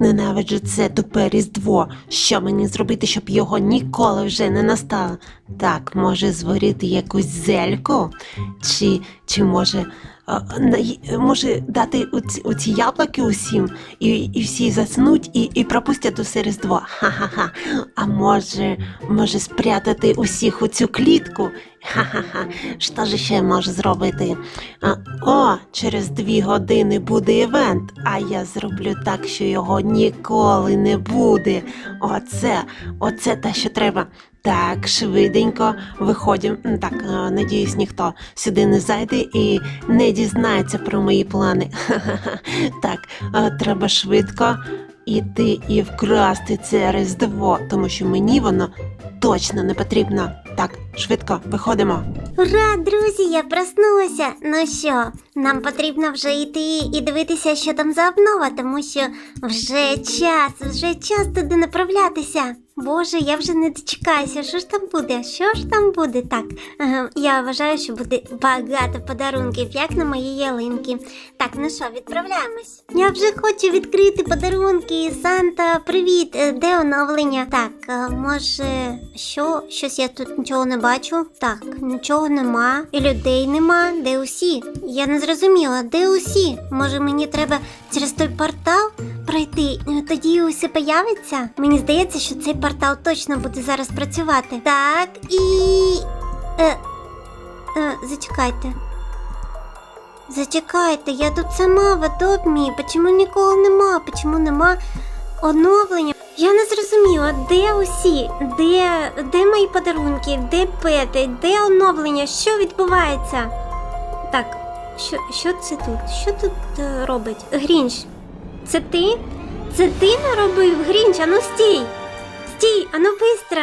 Ненавиджу це тупе різдво. Що мені зробити, щоб його ніколи вже не настало? Так, може зварити якусь зельку? Чи, чи може, може дати оці, оці яблуки усім, і, і всі заснуть і, і пропустять усе різдво? Ха-ха-ха. А може, може спрятати усіх у цю клітку? Ха-ха-ха. Що ж ще може зробити? А, о, через дві години буде івент, а я зроблю так, що його ніколи не буде. Оце, оце те, що треба. Так, швиденько виходимо. Так, е, надіюсь, ніхто сюди не зайде і не дізнається про мої плани. Так, е, треба швидко іти і вкрасти це різдво, тому що мені воно точно не потрібно. Так, швидко виходимо. Ура, друзі, я проснулася. Ну що, нам потрібно вже йти і дивитися, що там за обнова, тому що вже час, вже час туди направлятися. Боже, я вже не дочекаюся. Що ж там буде? Що ж там буде? Так, я вважаю, що буде багато подарунків, як на моїй ялинки. Так, ну що, відправляємось. Я вже хочу відкрити подарунки. Санта, привіт! Е, Де оновлення? Так, е, може, що? Щось я тут нічого не бачу. Так, нічого нема. І людей нема. Де усі? Я не зрозуміла, де усі? Може мені треба через той портал пройти? Е, Тоді усе появиться? Мені здається, що цей портал точно буде зараз працювати. Так, і. Е, е, зачекайте. Зачекайте, я тут сама в Адобмі. Почому нікого нема? Почому нема оновлення? Я не зрозуміла, де усі? Де, де мої подарунки? Де пети? Де оновлення? Що відбувається? Так, що, що це тут? Що тут е, робить? Грінч, це ти? Це ти наробив Грінч? Ану стій! Стій, ану бистро!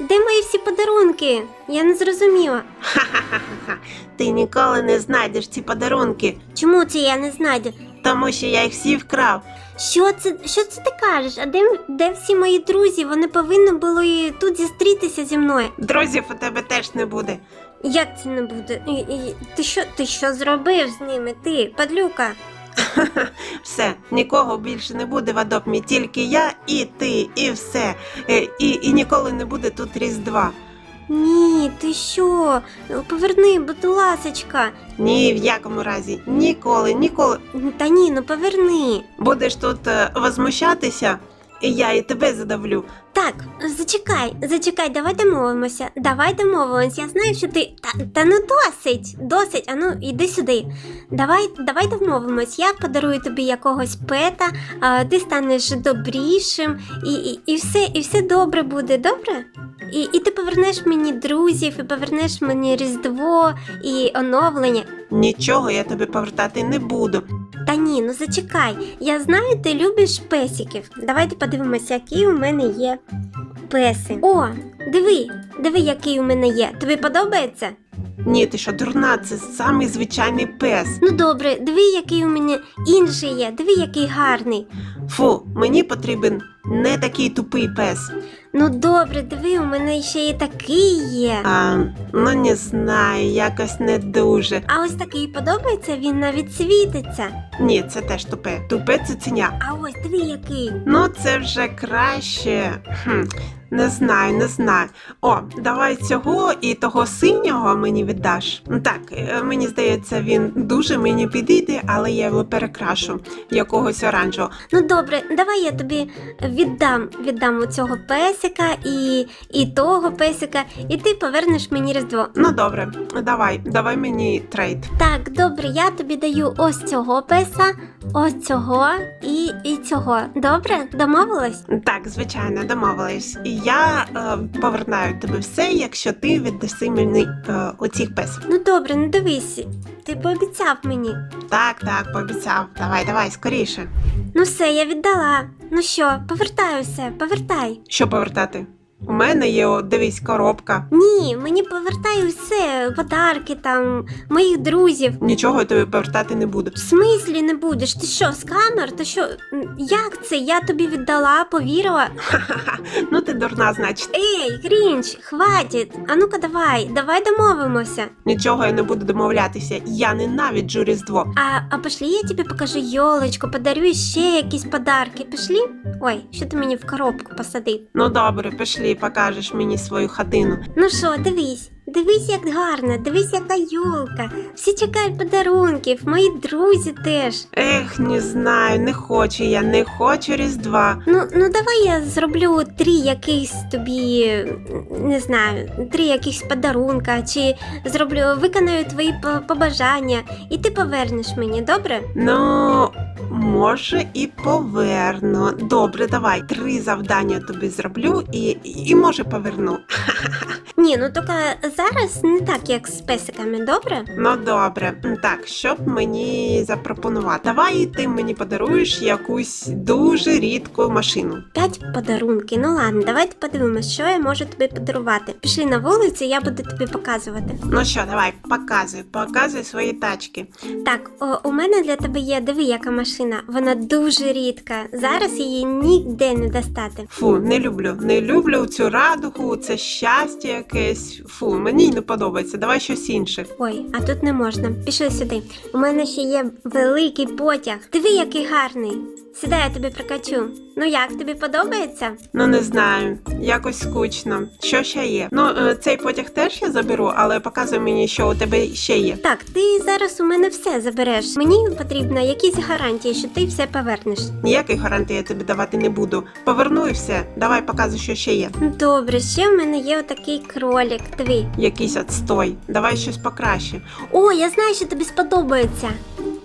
Де мої всі подарунки? Я не зрозуміла. Ха-ха-ха. Ти ніколи не знайдеш ці подарунки, Чому це я не знайду? тому що я їх всі вкрав. Що це, що це ти кажеш? А де, де всі мої друзі? Вони повинні були тут зустрітися зі мною. Друзів у тебе теж не буде. Як це не буде? І, і, ти що ти що зробив з ними? Ти, падлюка? Все, нікого більше не буде в Адопмі, тільки я і ти, і все. Е, І, і ніколи не буде тут Різдва. Ні, ти що? Поверни, будь ласочка. Ні, в якому разі, ніколи, ніколи. Та ні, ну поверни. Будеш тут е, возмущатися, і я і тебе задавлю. Так, зачекай, зачекай, давай домовимося. Давай домовимось. Я знаю, що ти. Та, та ну досить, досить. Ану, іди сюди. Давай, давай домовимось. Я подарую тобі якогось пета, а ти станеш добрішим, і, і, і все, і все добре буде, добре? І, і ти повернеш мені друзів, і повернеш мені Різдво і оновлення. Нічого я тобі повертати не буду. Та ні, ну зачекай. Я знаю, ти любиш песиків. Давайте подивимося, які у мене є песи. О, диви, диви, який у мене є. Тобі подобається? Ні, ти що, дурна, це самий звичайний пес. Ну добре, диви, який у мене інший є. Диви, який гарний. Фу, мені потрібен не такий тупий пес. Ну добре, диви, у мене ще і такий є. А, ну не знаю, якось не дуже. А ось такий подобається, він навіть світиться. Ні, це теж тупе. Тупе цуценя. А ось диви, який. Ну, це вже краще. Хм, не знаю, не знаю. О, давай цього і того синього мені віддаш. Так, е, мені здається, він дуже мені підійде, але я його перекрашу якогось оранжевого. Ну добре, давай я тобі віддам, віддам у цього песика і, і того песика, і ти повернеш мені різдво. Ну добре, давай, давай мені трейд. Так, добре, я тобі даю ось цього песа, ось цього і, і цього. Добре, домовились? Так, звичайно, домовились. І я е, повернаю тобі все, якщо ти віддаси мені е, оцих песів. Ну добре, ну дивись. Ти пообіцяв мені. Так, так, пообіцяв. Давай, давай, скоріше. Ну все, я віддала. Ну що, повертаюся, повертай. Що повертати? У мене є, о, дивись, коробка. Ні, мені повертай усе, подарки там, моїх друзів. Нічого я тобі повертати не буду. В смислі не будеш? Ти що, скамер? Ти що? М, Як це? Я тобі віддала, повірила. Ха-ха-ха. Ну ти дурна, значить. Ей, Грінч, хватить. А ну-ка давай, давай домовимося. Нічого я не буду домовлятися. Я ненавиджу Різдво. А, а пошли, я тобі покажу йолочку, подарю ще якісь подарки. Пішли? Ой, що ти мені в коробку посадив? Ну добре, пішли, покажеш мені свою хатину. Ну що, дивись, дивись, як гарно, дивись, яка йолка. Всі чекають подарунків, мої друзі теж. Ех, не знаю, не хочу я, не хочу Різдва. Ну, ну давай я зроблю три якихось тобі, не знаю, три якихось подарунка, чи зроблю, виконаю твої побажання, і ти повернеш мені, добре? Ну, може, і поверну. Добре, давай. Три завдання тобі зроблю і, і може поверну. Ні, ну тільки зараз не так, як з песиками, добре? Ну добре. Так, що б мені запропонувати? Давай ти мені подаруєш якусь дуже рідку машину. П'ять подарунки. Ну ладно, давайте подивимось, що я можу тобі подарувати. Пішли на вулицю, я буду тобі показувати. Ну що, давай, показуй, показуй свої тачки. Так, о, у мене для тебе є, диви, яка машина. Вона дуже рідка. Зараз її ніде не достати. Фу, не люблю. Не люблю цю радугу, це щастя якесь. Фу, мені не подобається. Давай щось інше. Ой, а тут не можна. Пішли сюди. У мене ще є великий потяг. Диви, який гарний. Сідай, я тобі прокачу. Ну як, тобі подобається? Ну не знаю, якось скучно. Що ще є? Ну, е, цей потяг теж я заберу, але показуй мені, що у тебе ще є. Так, ти зараз у мене все забереш. Мені потрібно якісь гарантії, що ти все повернеш. Ніяких гарантій я тобі давати не буду. Поверну і все. Давай показуй, що ще є. Добре, ще в мене є отакий кролик. Диви. Якийсь отстой. Давай щось покраще. О, я знаю, що тобі сподобається.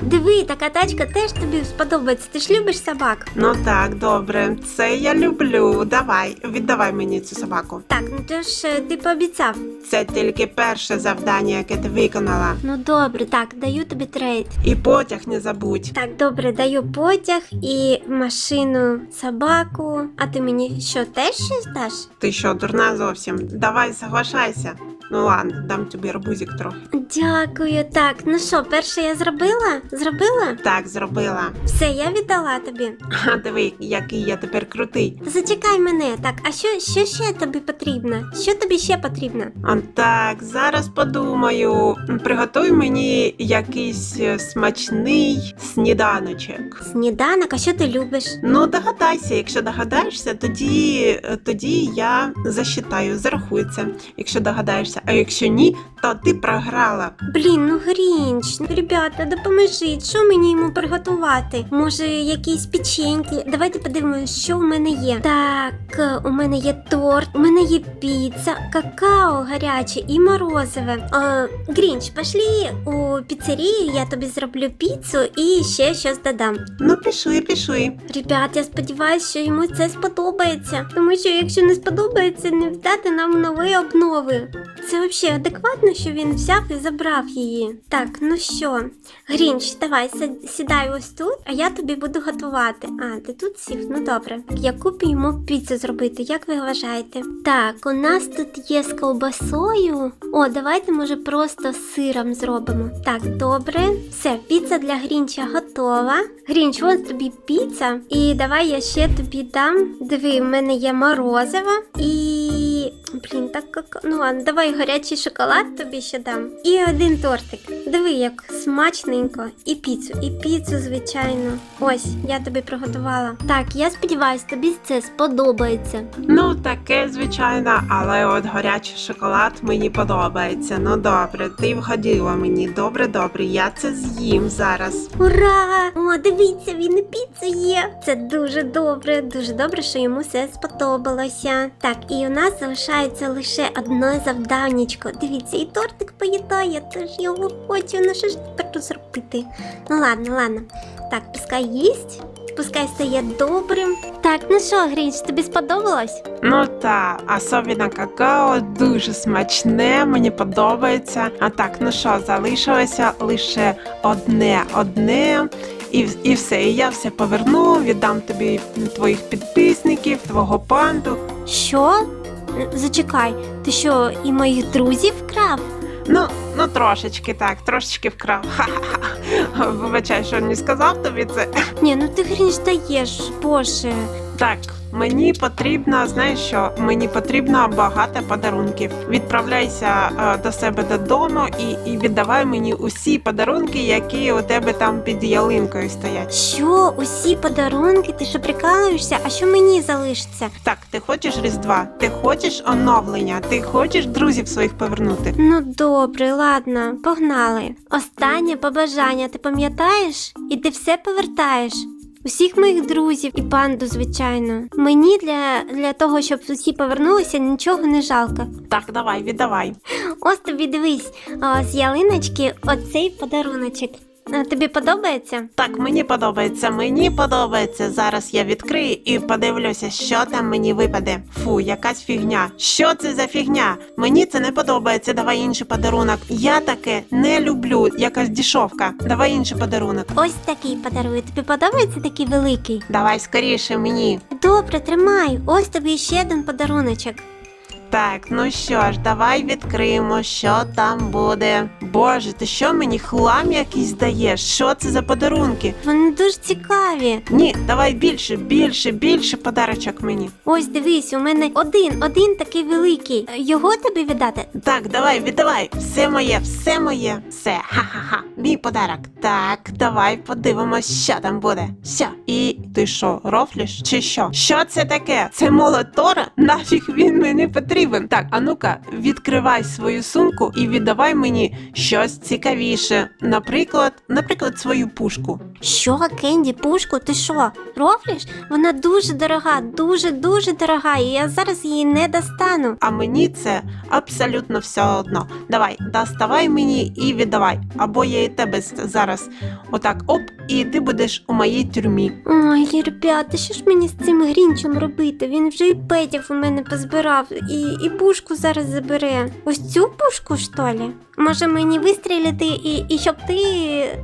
Диви, така тачка теж тобі сподобається. Ти ж любиш собак. Ну так, добре, це я люблю. Давай, віддавай мені цю собаку. Так, ну то ж е, ти пообіцяв. Це тільки перше завдання, яке ти виконала. Ну добре, так, даю тобі трейд. І потяг не забудь. Так, добре, даю потяг і машину собаку. А ти мені що, теж щось даш? Ти що, дурна зовсім? Давай, соглашайся. Ну ладно, дам тобі арбузик трохи. Дякую. Так, ну що, перше я зробила? Зробила? Так, зробила. Все, я віддала тобі. А диви, який я тепер крутий. Зачекай мене. Так, а що, що ще тобі потрібно? Що тобі ще потрібно? А так, зараз подумаю. Приготуй мені якийсь е, смачний сніданочок. Сніданок, а що ти любиш? Ну, догадайся, якщо догадаєшся, тоді, е, тоді я засчитаю, зарахую це, якщо догадаєшся. А якщо ні, то ти програла. Блін, ну Грінч, ну, ребята, допоможіть, що мені йому приготувати? Може, якісь печеньки? Давайте подивимося, що у мене є. Так, у мене є торт, у мене є піца, какао гаряче і морозиве. Е, Грінч, пошлі у піцерію, я тобі зроблю піцу і ще щось додам. Ну, пішли, пішли. Ребят, я сподіваюся, що йому це сподобається. Тому що якщо не сподобається, не вдати нам нові обнови. Це взагалі адекватно, що він взяв і забрав її. Так, ну що, Грінч, давай сідай ось тут, а я тобі буду готувати. А, ти тут сів? Ну добре. Яку б йому піцу зробити, як ви вважаєте? Так, у нас тут є з ковбасою. О, давайте, може, просто з сиром зробимо. Так, добре. Все, піца для Грінча готова. Грінч, ось тобі піца. І давай я ще тобі дам. Диви, в мене є морозиво і. Блін, так как. Ну ладно, давай гарячий шоколад тобі ще дам. І один тортик. Диви, як смачненько. І піцу, і піцу, звичайно. Ось, я тобі приготувала. Так, я сподіваюся, тобі це сподобається. Ну, таке, звичайно, але от гарячий шоколад мені подобається. Ну добре, ти вгодила мені. Добре, добре, я це з'їм зараз. Ура! О, дивіться, він і піца є. Це дуже добре, дуже добре, що йому все сподобалося. Так, і у нас залишається лише одне завданнячко. Дивіться, і тортик поїдає, тож його хочу. Ну що ж тепер зробити? Ну ладно, ладно. Так, пускай їсть, пускай стає добрим. Так, ну що, Грінч, тобі сподобалось? Ну та, особливо какао дуже смачне, мені подобається. А так, ну що, залишилося лише одне, одне. І, і все, і я все поверну, віддам тобі твоїх підписників, твого панду. Що? Зачекай, ти що, і моїх друзів вкрав? Ну, ну трошечки так, трошечки вкрав. Ха-ха-ха. Вибачай, що не сказав тобі це. Ні, ну ти гріш даєш, боже. Так, мені потрібно, знаєш що, мені потрібно багато подарунків. Відправляйся е, до себе додому і, і віддавай мені усі подарунки, які у тебе там під ялинкою стоять. Що, усі подарунки? Ти що прикалуєшся? А що мені залишиться? Так, ти хочеш Різдва, ти хочеш оновлення, ти хочеш друзів своїх повернути. Ну добре, ладно, погнали. Останнє побажання, ти пам'ятаєш? І ти все повертаєш. Усіх моїх друзів і панду, звичайно. Мені для, для того, щоб усі повернулися, нічого не жалко. Так, давай, віддавай. Ось тобі дивись, о, з ялиночки оцей подаруночок. А, Тобі подобається? Так, мені подобається, мені подобається. Зараз я відкрию і подивлюся, що там мені випаде. Фу, якась фігня. Що це за фігня? Мені це не подобається. Давай інший подарунок. Я таке не люблю. Якась дішовка. Давай інший подарунок. Ось такий подарую. Тобі подобається такий великий? Давай скоріше мені. Добре, тримай. Ось тобі ще один подаруночок. Так, ну що ж, давай відкриємо, що там буде. Боже, ти що мені хлам якийсь даєш? Що це за подарунки? Вони дуже цікаві. Ні, давай більше, більше, більше подарочок мені. Ось дивись, у мене один, один такий великий. Його тобі віддати? Так, давай, віддавай. Все моє, все моє. Все, ха-ха-ха. Мій подарок. Так, давай подивимось, що там буде. Все. І ти що, рофліш чи що? Що це таке? Це молотора? Нафіг він мені потрібен. Так, а ну-ка, відкривай свою сумку і віддавай мені щось цікавіше. Наприклад, наприклад, свою пушку. Що, Кенді, пушку, ти що? Рофліш? Вона дуже дорога, дуже дуже дорога, і я зараз її не достану. А мені це абсолютно все одно. Давай, доставай мені і віддавай. Або я і тебе зараз отак оп, і ти будеш у моїй тюрмі. Ой, ребята, що ж мені з цим грінчем робити? Він вже і петів у мене позбирав, і, і пушку зараз забере. Ось цю пушку, що ли? Може мені вистрілити і, і щоб ти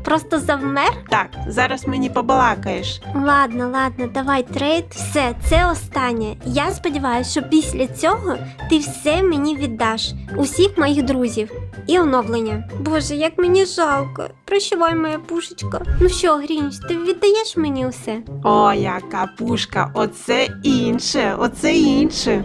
просто завмер? Так, зараз мені побалакаєш. Ладно, ладно, давай трейд. Все, це останнє. Я сподіваюся, що після цього ти все мені віддаш, усіх моїх друзів і оновлення. Боже, як мені жалко. Прощавай, моя пушечка. Ну що, Грінч, ти віддаєш мені усе? О, яка пушка! Оце інше, оце інше.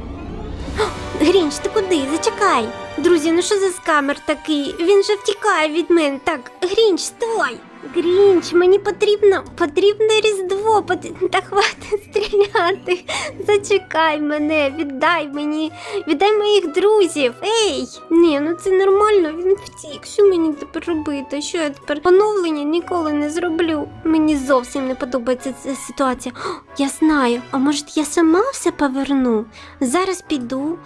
Грінч, ти куди? Зачекай. Друзі, ну що за скамер такий? Він же втікає від мене. Так, Грінч, стой! Грінч, мені потрібно потрібне різдво. Пот... Та хватить стріляти. Зачекай мене, віддай мені, віддай моїх друзів. Ей! Ні, ну це нормально, він втік. Що мені тепер робити? Що я тепер поновлення ніколи не зроблю? Мені зовсім не подобається ця ситуація. О, я знаю, а може я сама все поверну? Зараз піду,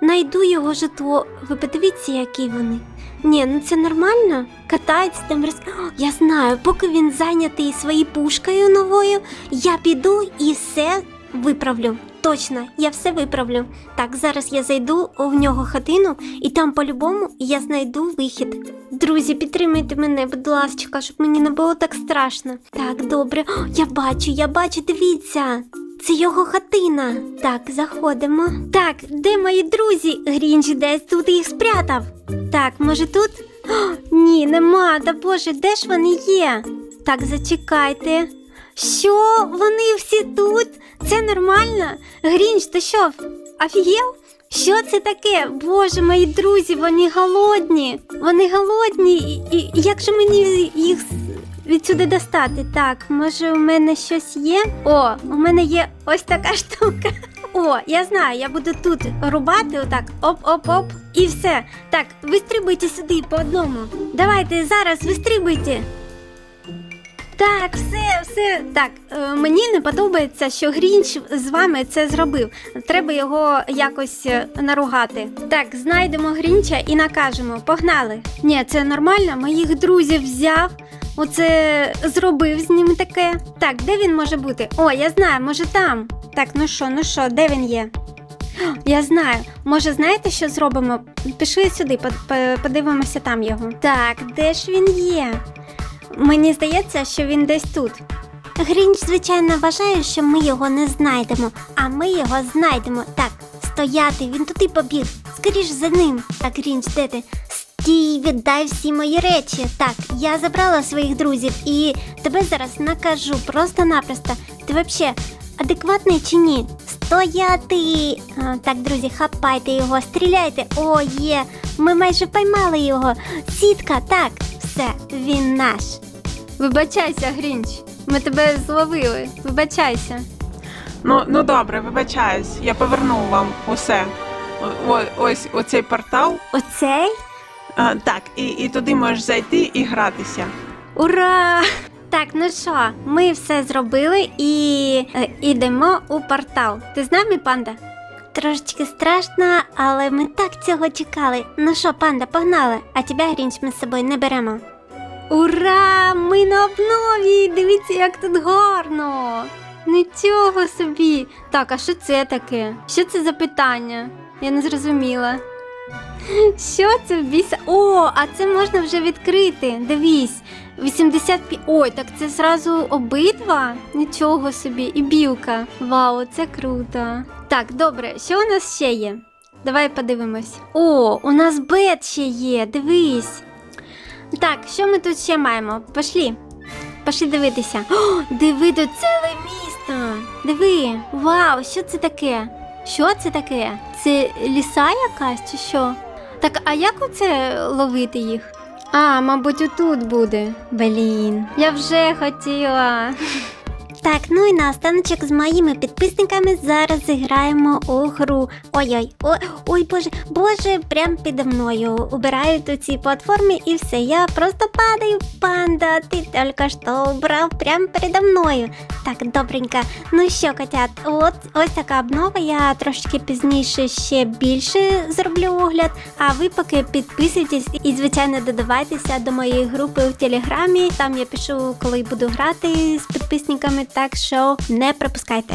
найду його житло. Ви подивіться, які вони. Ні, ну це нормально. Катається там роз... Я знаю, поки він зайнятий своєю пушкою новою, я піду і все виправлю. Точно, я все виправлю. Так, зараз я зайду в нього хатину, і там по-любому я знайду вихід. Друзі, підтримайте мене, будь ласка, щоб мені не було так страшно. Так, добре. Я бачу, я бачу, дивіться. Це його хатина. Так, заходимо. Так, де мої друзі? Грінч десь тут їх спрятав. Так, може тут? О, ні, нема. Та боже, де ж вони є? Так, зачекайте. Що? Вони всі тут? Це нормально? Грінч, ти що? Офігел? Що це таке? Боже, мої друзі, вони голодні. Вони голодні. І, і як же мені їх відсюди достати? Так, може, у мене щось є? О, у мене є ось така штука. О, я знаю, я буду тут рубати отак, оп-оп-оп, і все. Так, вистрибуйте сюди по одному. Давайте зараз вистрибуйте. Так, все, все. Так, е, мені не подобається, що Грінч з вами це зробив. Треба його якось е, наругати. Так, знайдемо Грінча і накажемо. Погнали. Ні, це нормально, моїх друзів взяв. Оце зробив з ними таке. Так, де він може бути? О, я знаю, може там. Так, ну що, ну що, де він є? Я знаю. Може, знаєте, що зробимо? Пішли сюди, по- по- подивимося там його. Так, де ж він є? Мені здається, що він десь тут. Грінч, звичайно, вважає, що ми його не знайдемо, а ми його знайдемо. Так, стояти, він туди побіг. Скоріш за ним. Так, Грінч, де ти? Стій, віддай всі мої речі. Так, я забрала своїх друзів і тебе зараз накажу просто-напросто. Ти взагалі адекватний чи ні? Стояти! А, так, друзі, хапайте його, стріляйте. О, є! Ми майже поймали його. Сітка, так, все, він наш. Вибачайся, Грінч. Ми тебе зловили. Вибачайся. Ну, ну добре, вибачаюсь, я повернув вам усе. О- о- ось оцей портал. Оцей? А, так, і, і туди можеш зайти і гратися. Ура! Так, ну що, ми все зробили і е, ідемо у портал. Ти з нами, панда? Трошечки страшно, але ми так цього чекали. Ну що, панда, погнали, а тебе, Грінч, ми з собою не беремо. Ура! Ми на обнові! Дивіться, як тут гарно! Нічого собі. Так, а що це таке? Що це за питання? Я не зрозуміла. Що це в біса? О, а це можна вже відкрити. Дивись. 85. Ой, так це зразу обидва? Нічого собі, і білка. Вау, це круто. Так, добре, що у нас ще є? Давай подивимось. О, у нас бет ще є, дивись. Так, що ми тут ще маємо? Пошлі. Пошли дивитися. О, диви, тут ціле місто. Диви. Вау, що це таке? Що це таке? Це ліса якась чи що? Так, а як оце ловити їх? А, мабуть, отут буде. Блін, я вже хотіла. Так, ну і наостаночок з моїми підписниками зараз зіграємо у гру. Ой-ой, ой, ой, боже, боже, прям підо мною. Убираю тут ці платформи і все. Я просто падаю, панда. Ти тільки що убрав прям передо мною. Так, добренько. Ну що, котят, от ось така обнова. Я трошки пізніше ще більше зроблю огляд. А ви поки підписуйтесь і, звичайно, додавайтеся до моєї групи в Телеграмі. Там я пишу, коли буду грати з підписниками, так що не пропускайте.